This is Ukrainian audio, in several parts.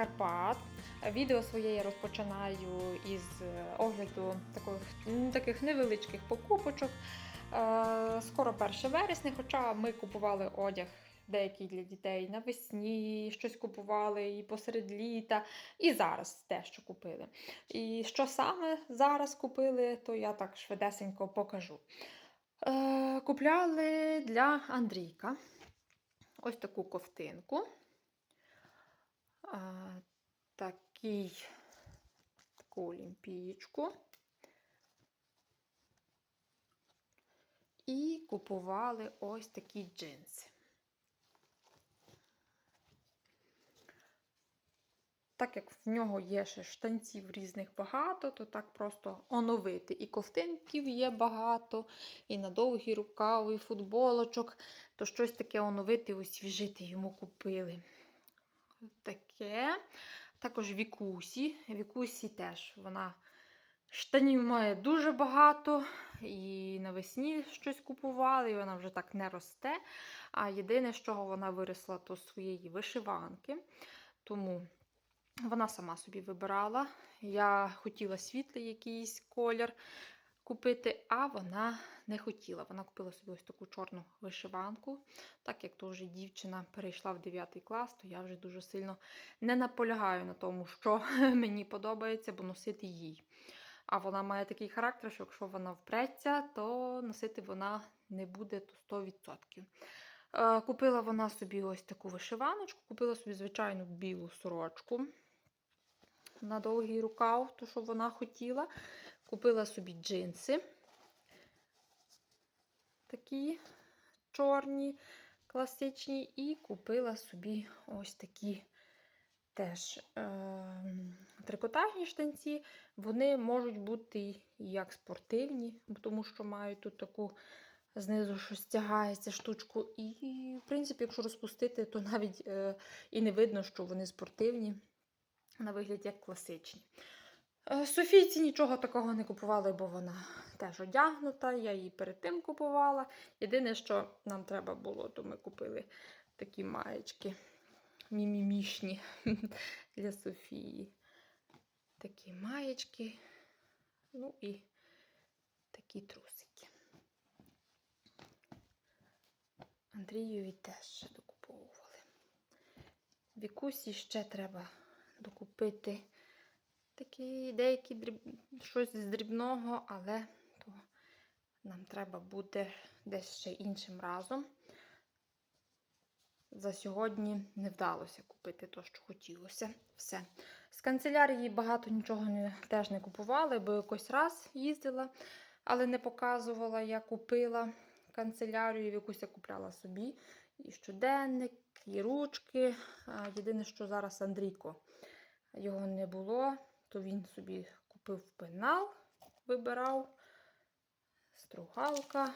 Карпат. Відео своє я розпочинаю із е, огляду таких, таких невеличких покупочок. Е, Скоро 1 вересня, хоча ми купували одяг деякий для дітей навесні, щось купували і посеред літа, і зараз те, що купили. І що саме зараз купили, то я так швидесенько покажу. Е, Купляли для Андрійка ось таку ковтинку. А, такий, таку олімпієчку. І купували ось такі джинси. Так як в нього є ще штанців різних багато, то так просто оновити. І ковтинків є багато, і на довгі рукави, і футболочок, то щось таке оновити, освіжити йому купили таке. Також Вікусі. Вікусі теж вона штанів має дуже багато. І навесні щось купували, і вона вже так не росте. А єдине, з чого вона виросла, то з своєї вишиванки. Тому вона сама собі вибирала. Я хотіла світлий якийсь колір купити, а вона не хотіла. Вона купила собі ось таку чорну вишиванку. Так як то вже дівчина перейшла в 9 клас, то я вже дуже сильно не наполягаю на тому, що мені подобається, бо носити їй. А вона має такий характер, що якщо вона впреться, то носити вона не буде то 100%. Е, Купила вона собі ось таку вишиваночку, купила собі звичайну білу сорочку на довгий рукав, то що вона хотіла. Купила собі джинси. Такі чорні, класичні, і купила собі ось такі теж е, трикотажні штанці. Вони можуть бути як спортивні, тому що мають тут таку знизу, що стягається штучку. І, в принципі, якщо розпустити, то навіть е, і не видно, що вони спортивні, на вигляд як класичні. Е, Софійці нічого такого не купували, бо вона теж одягнута. Я її перед тим купувала. Єдине, що нам треба було, то ми купили такі маєчки мімімішні для Софії. Такі маєчки. Ну і такі трусики. Андрієві теж ще докуповували. Вікусі ще треба докупити такі деякі дріб... щось з дрібного, але то нам треба буде десь ще іншим разом. За сьогодні не вдалося купити те, що хотілося. Все. З канцелярії багато нічого не, теж не купували, бо якось раз їздила, але не показувала, я купила канцелярію, якусь я купляла собі. І щоденник, і ручки. Єдине, що зараз Андрійко його не було, то він собі купив пенал, вибирав, стругалка,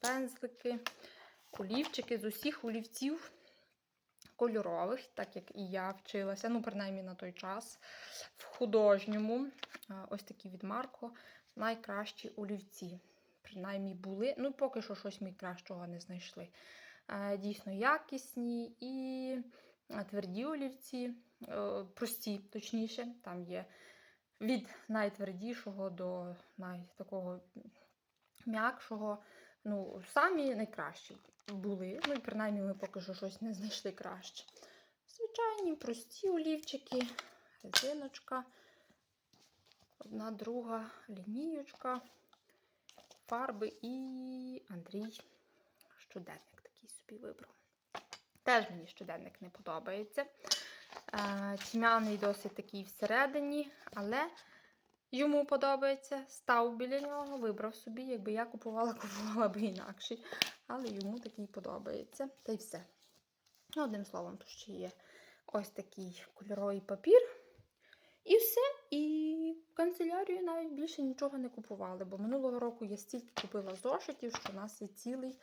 пензлики, олівчики з усіх олівців кольорових, так як і я вчилася, ну, принаймні на той час, в художньому. Ось такі від Марко найкращі олівці. Принаймні були. Ну, поки що щось ми кращого не знайшли. Дійсно якісні і тверді олівці, е, прості, точніше, там є від найтвердішого до най такого м'якшого. Ну, самі найкращі були. Ну, принаймні ми поки що щось не знайшли краще. Звичайні, прості олівчики, резиночка, одна друга лінієчка, фарби і Андрій щоденник такий собі вибрав. Теж мені щоденник не подобається. Е, Тьмяний досить такий всередині, але йому подобається. Став біля нього, вибрав собі. Якби я купувала, купувала б інакший. Але йому такий подобається. Та й все. Одним словом, то ще є ось такий кольоровий папір. І все. І в канцелярію навіть більше нічого не купували. Бо минулого року я стільки купила зошитів, що у нас є цілий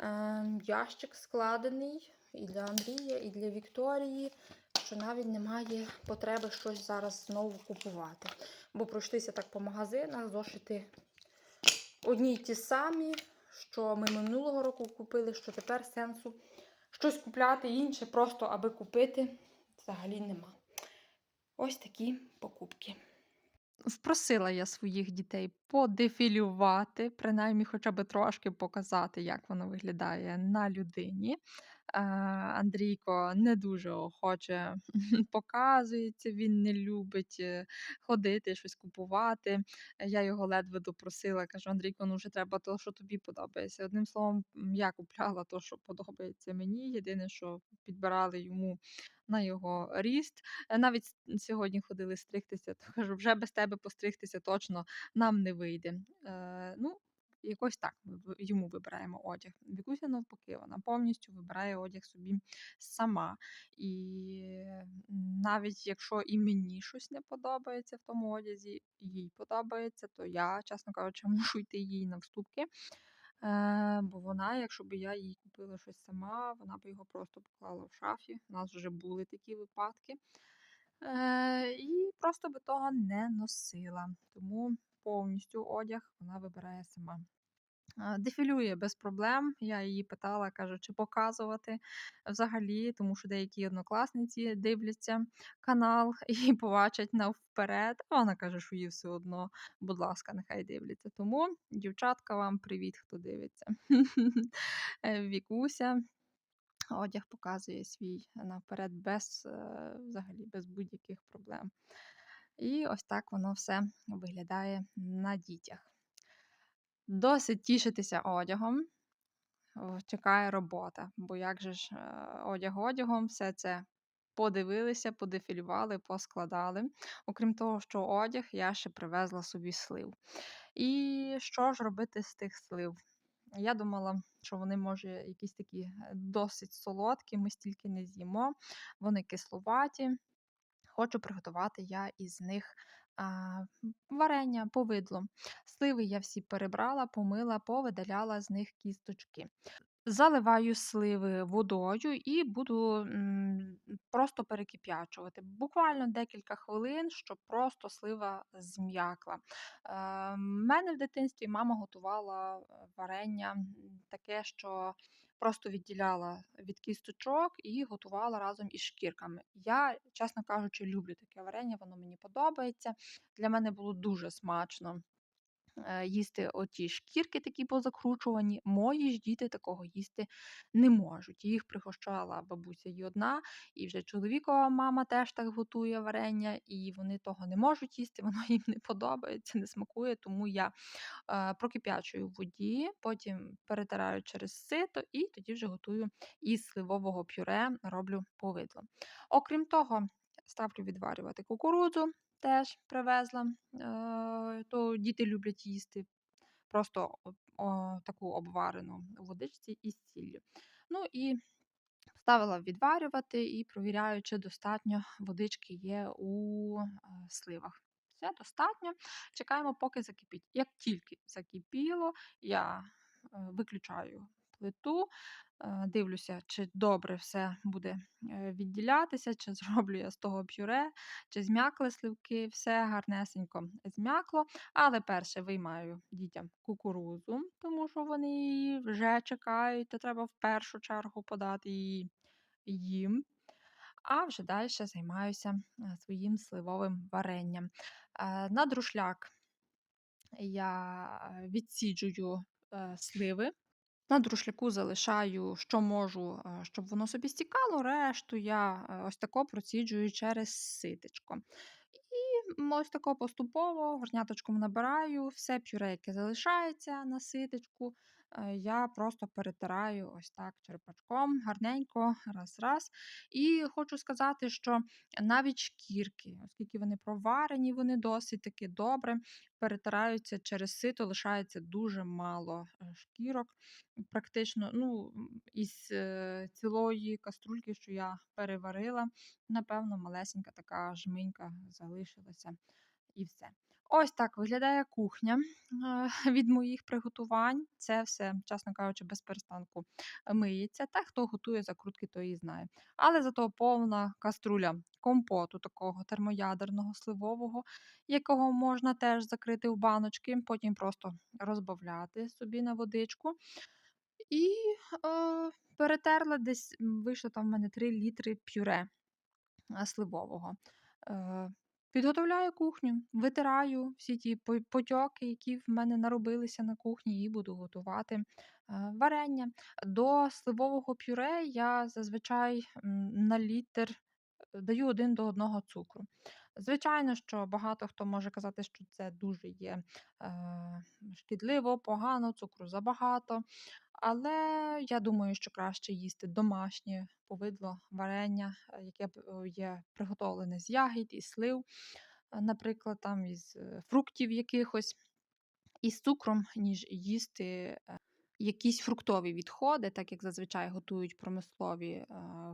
е, ящик складений і для Андрія, і для Вікторії. Що навіть немає потреби щось зараз знову купувати. Бо пройшлися так по магазинах, зошити одні й ті самі, що ми минулого року купили, що тепер сенсу щось купляти інше, просто аби купити. взагалі нема. Ось такі покупки. Впросила я своїх дітей подефілювати, принаймні хоча б трошки показати, як воно виглядає на людині. Е, Андрійко не дуже охоче показується, він не любить е, ходити, щось купувати. Я його ледве допросила, кажу: Андрійко, ну вже треба то, що тобі подобається. Одним словом, я купляла то, що подобається мені. Єдине, що підбирали йому на його ріст. Е, Навіть сьогодні ходили стригтися, то кажу, вже без тебе постригтися точно нам не вийде. Е, ну, якось так йому вибираємо одяг. Вікуся навпаки, вона повністю вибирає одяг собі сама. І навіть якщо і мені щось не подобається в тому одязі, їй подобається, то я, чесно кажучи, мушу йти їй на вступки. Е, бо вона, якщо б я їй купила щось сама, вона б його просто поклала в шафі. У нас вже були такі випадки. Е, і просто би того не носила. Тому повністю одяг вона вибирає сама. Дефілює без проблем. Я її питала, кажу, чи показувати взагалі, тому що деякі однокласниці дивляться канал і побачать навперед. А вона каже, що їй все одно, будь ласка, нехай дивляться. Тому, дівчатка, вам привіт, хто дивиться. Вікуся. Одяг показує свій наперед без е, взагалі без будь-яких проблем. І ось так воно все виглядає на дітях. Досить тішитися одягом. Чекає робота, бо як же ж е, одяг одягом, все це подивилися, подефілювали, поскладали. Окрім того, що одяг, я ще привезла собі слив. І що ж робити з тих слив? Я думала, що вони, може, якісь такі е, досить солодкі, ми стільки не з'їмо, вони кисловаті. Хочу приготувати я із них а, варення, повидло. Сливи я всі перебрала, помила, повидаляла з них кісточки. Заливаю сливи водою і буду просто перекип'ячувати. Буквально декілька хвилин, щоб просто слива зм'якла. Е, мене в дитинстві мама готувала е, варення таке, що просто відділяла від кісточок і готувала разом із шкірками. Я, чесно кажучи, люблю таке варення, воно мені подобається. Для мене було дуже смачно їсти оті шкірки такі позакручувані. Мої ж діти такого їсти не можуть. Їх пригощала бабуся й одна, і вже чоловікова мама теж так готує варення, і вони того не можуть їсти, воно їм не подобається, не смакує. Тому я е, прокип'ячую в воді, потім перетираю через сито і тоді вже готую із сливового пюре, роблю повидло. Окрім того, ставлю відварювати кукурудзу теж привезла, е, то діти люблять їсти просто таку обварену у водичці із сіллю. Ну і ставила відварювати і провіряю, чи достатньо водички є у е, сливах. Все достатньо. Чекаємо, поки закипить. Як тільки закипіло, я е, виключаю плиту, е, дивлюся, чи добре все буде е, відділятися, чи зроблю я з того пюре, чи зм'якли сливки, все гарнесенько зм'якло. Але перше виймаю дітям кукурузу, тому що вони її вже чекають, то треба в першу чергу подати її їм. А вже далі займаюся е, своїм сливовим варенням. На друшляк я відсіджую сливи. На друшляку залишаю, що можу, е, щоб воно собі стікало, решту я е, ось тако проціджую через ситечко. І ось тако поступово горняточком набираю все пюре, яке залишається на ситечку. Е, Я просто перетираю ось так черпачком, гарненько, раз-раз. І хочу сказати, що навіть шкірки, оскільки вони проварені, вони досить таки добре перетираються через сито, лишається дуже мало е, шкірок. Практично, ну, із е, цілої каструльки, що я переварила, напевно, малесенька така жменька залишилася і все. Ось так виглядає кухня е, від моїх приготувань. Це все, чесно кажучи, без перестанку миється. Та хто готує закрутки, то і знає. Але зато повна каструля компоту такого термоядерного сливового, якого можна теж закрити в баночки, потім просто розбавляти собі на водичку. І е, перетерла десь, вийшло там в мене 3 літри пюре. е, сливового. Е, Підготовляю кухню, витираю всі ті по- потьоки, які в мене наробилися на кухні, і буду готувати е, варення. До сливового пюре я зазвичай на літр даю один до одного цукру. Звичайно, що багато хто може казати, що це дуже є е, шкідливо, погано, цукру забагато. Але я думаю, що краще їсти домашнє повидло, варення, е, яке е, є приготовлене з ягід, із слив, е, наприклад, там із фруктів якихось, із цукром, ніж їсти якісь фруктові відходи, так як зазвичай готують промислові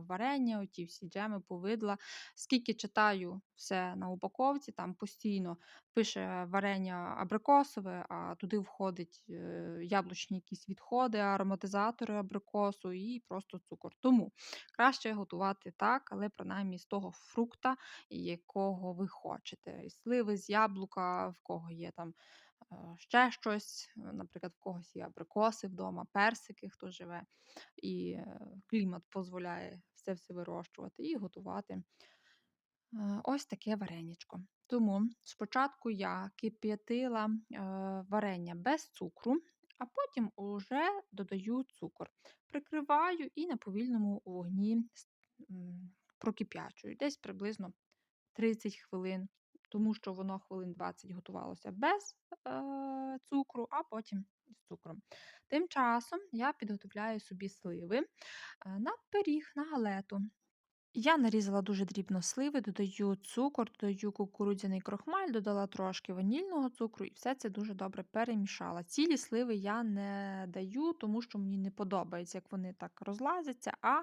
варення, оті всі джеми, повидла. Скільки читаю все на упаковці, там постійно пише варення абрикосове, а туди входить е, яблучні якісь відходи, ароматизатори абрикосу і просто цукор. Тому краще готувати так, але принаймні з того фрукта, якого ви хочете. Сливи, з яблука, в кого є там ще щось, е, наприклад, в когось є абрикоси вдома, персики, хто живе, і е, клімат дозволяє все все вирощувати і готувати е, ось таке варенячко. Тому спочатку я кип'ятила е, варення без цукру, а потім уже додаю цукор. Прикриваю і на повільному вогні прокип'ячую. Десь приблизно 30 хвилин, тому що воно хвилин 20 готувалося без е, цукру, а потім з цукром. Тим часом я підготовляю собі сливи е, на пиріг, на галету. Я нарізала дуже дрібно сливи, додаю цукор, додаю кукурудзяний крохмаль, додала трошки ванільного цукру і все це дуже добре перемішала. Цілі сливи я не даю, тому що мені не подобається, як вони так розлазяться, а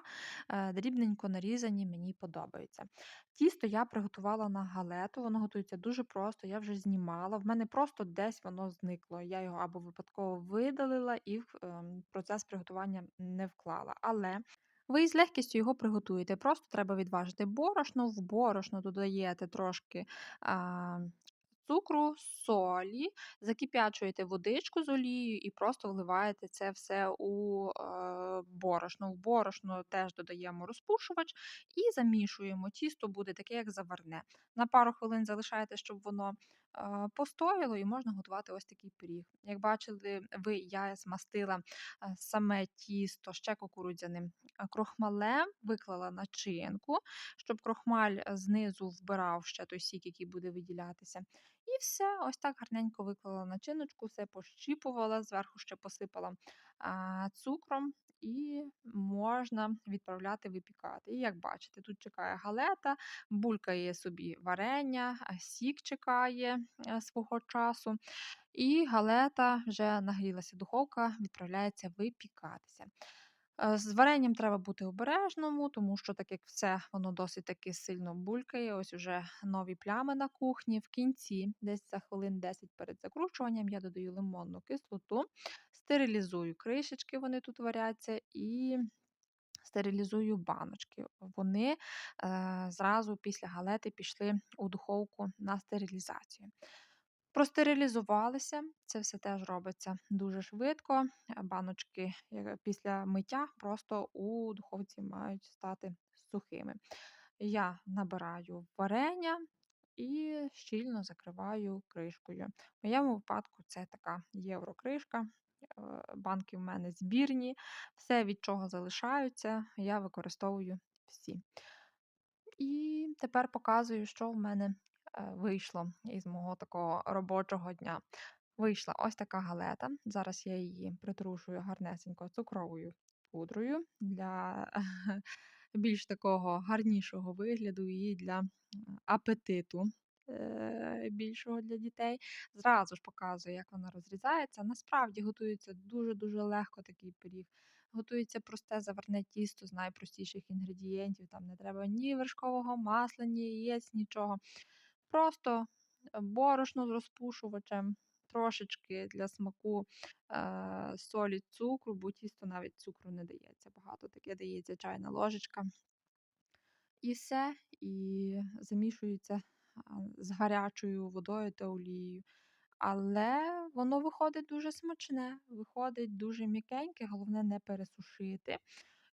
е, дрібненько нарізані мені подобаються. Тісто я приготувала на галету, воно готується дуже просто, я вже знімала. В мене просто десь воно зникло. Я його або випадково видалила і в ем, процес приготування не вклала. Але ви із легкістю його приготуєте. Просто треба відважити борошно. В борошно додаєте трошки а, цукру, солі, закип'ячуєте водичку з олією і просто вливаєте це все у е, борошно. В борошно теж додаємо розпушувач і замішуємо. Тісто буде таке, як заварне. На пару хвилин залишаєте, щоб воно постояло, і можна готувати ось такий пиріг. Як бачили, ви я змастила саме тісто ще кукурудзяним крохмалем, виклала начинку, щоб крохмаль знизу вбирав ще той сік, який буде виділятися. І все, ось так гарненько виклала начиночку, все пощіпувала, зверху ще посипала а, цукром, і можна відправляти випікати. І як бачите, тут чекає галета, булькає собі варення, сік чекає е, свого часу. І галета вже нагрілася духовка, відправляється випікатися. Е, З варенням треба бути обережному, тому що, так як все воно досить таки сильно булькає, ось уже нові плями на кухні. В кінці, десь за хвилин 10 перед закручуванням, я додаю лимонну кислоту, стерилізую кришечки, вони тут варяться, і стерилізую баночки. Вони е, зразу після галети пішли у духовку на стерилізацію. Простерилізувалися, це все теж робиться дуже швидко. Баночки е, після миття просто у духовці мають стати сухими. Я набираю варення і щільно закриваю кришкою. В моєму випадку це така єврокришка. Е, Банки в мене збірні, все, від чого залишаються, я використовую всі. І тепер показую, що в мене вийшло із мого такого робочого дня. Вийшла ось така галета. Зараз я її притрушую гарнесенько цукровою пудрою для більш такого гарнішого вигляду і для апетиту е, більшого для дітей. Зразу ж показую, як вона розрізається. Насправді готується дуже-дуже легко такий пиріг. Готується просте заварне тісто з найпростіших інгредієнтів. Там не треба ні вершкового масла, ні яєць, нічого. Просто борошно з розпушувачем, трошечки для смаку е, солі, цукру, бо тісто навіть цукру не дається багато. Таке дається чайна ложечка. І все, і замішується з гарячою водою та олією. Але воно виходить дуже смачне, виходить дуже м'якеньке, головне не пересушити.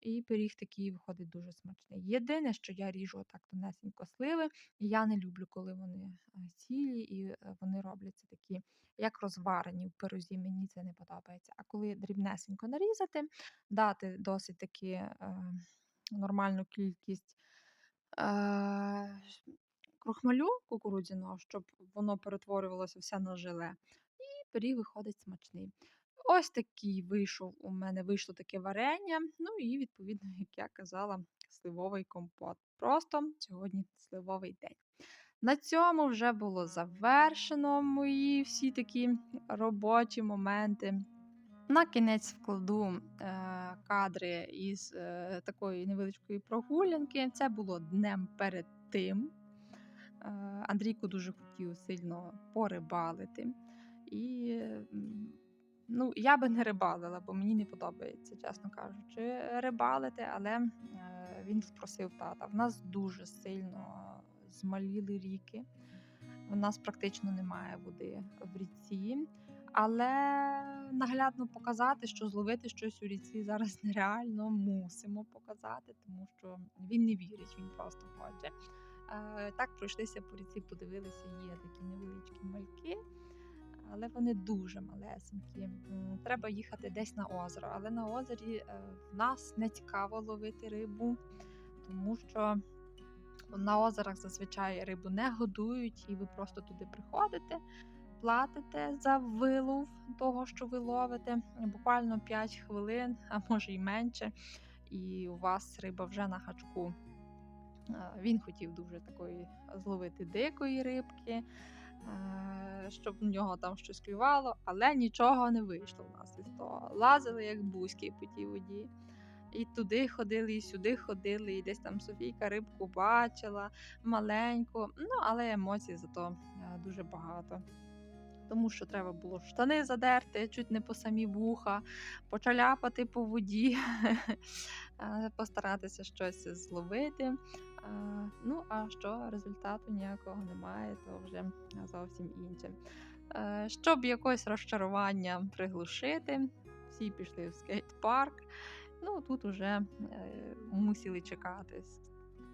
І пиріг такий виходить дуже смачний. Єдине, що я ріжу отак тонесенько сливи, і я не люблю, коли вони цілі і е, вони робляться такі, як розварені в пирозі. Мені це не подобається. А коли дрібнесенько нарізати, дати досить таки е, нормальну кількість. Е, крохмалю кукурудзяного, щоб воно перетворювалося все на желе. І пиріг виходить смачний. Ось такий вийшов у мене вийшло таке варення. Ну і відповідно, як я казала, сливовий компот. Просто сьогодні сливовий день. На цьому вже було завершено мої всі такі робочі моменти. На кінець вкладу е, кадри із е, такої невеличкої прогулянки. Це було днем перед тим. Е, Андрійко дуже хотів сильно порибалити. І ну, я би не рибалила, бо мені не подобається, чесно кажучи, рибалити, але е, він спросив тата. В нас дуже сильно змаліли ріки. У нас практично немає води в ріці. Але наглядно показати, що зловити щось у ріці зараз нереально мусимо показати, тому що він не вірить, він просто хоче. Е, Так пройшлися по ріці, подивилися, є такі невеличкі мальки, але вони дуже малесенькі. Треба їхати десь на озеро. Але на озері е, в нас не цікаво ловити рибу, тому що на озерах зазвичай рибу не годують, і ви просто туди приходите, платите за вилов того, що ви ловите, буквально 5 хвилин, а може й менше, і у вас риба вже на гачку. Е, Він хотів дуже такої зловити дикої рибки, щоб в нього там щось клювало, але нічого не вийшло в нас із того. Лазили як бузьки по тій воді. І туди ходили, і сюди ходили, і десь там Софійка рибку бачила маленьку. Ну, але емоцій зато е, дуже багато. Тому що треба було штани задерти, чуть не по самі вуха, почаляпати по воді, е, постаратися щось зловити. Ну, а що результату ніякого немає, то вже зовсім інше. Е, Щоб якось розчарування приглушити, всі пішли в скейт-парк. Ну, тут уже е, мусили чекати,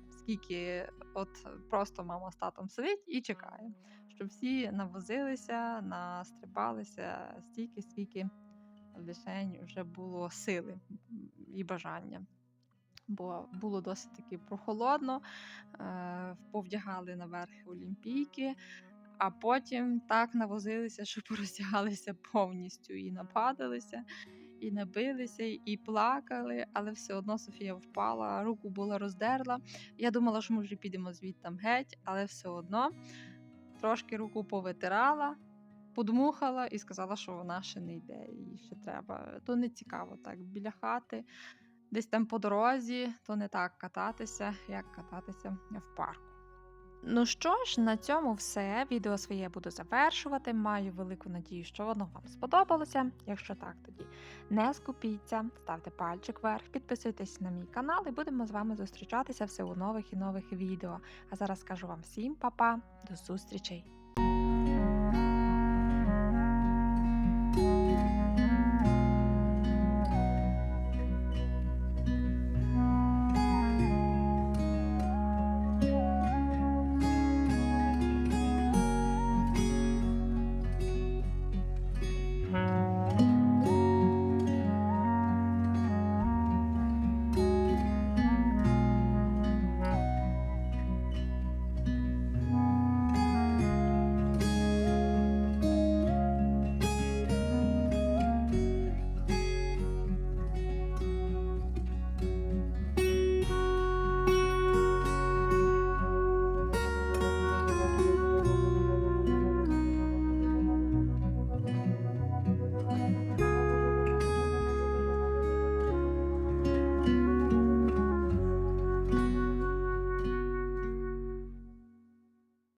скільки от просто мама з татом сидить і чекає, щоб всі навозилися, настрибалися стільки, скільки лишень вже було сили і бажання. Бо було досить таки прохолодно, е, повдягали наверх олімпійки, а потім так навозилися, що пороздягалися повністю і нападалися, і набилися, і плакали, але все одно Софія впала, руку була роздерла. Я думала, що ми вже підемо звідти геть, але все одно трошки руку повитирала, подмухала і сказала, що вона ще не йде, їй ще треба. То не цікаво так біля хати. Десь там по дорозі, то не так кататися, як кататися в парку. Ну що ж, на цьому все. Відео своє буду завершувати. Маю велику надію, що воно вам сподобалося. Якщо так, тоді не скупіться, ставте пальчик вверх, підписуйтесь на мій канал і будемо з вами зустрічатися все у нових і нових відео. А зараз скажу вам всім па-па, до зустрічей!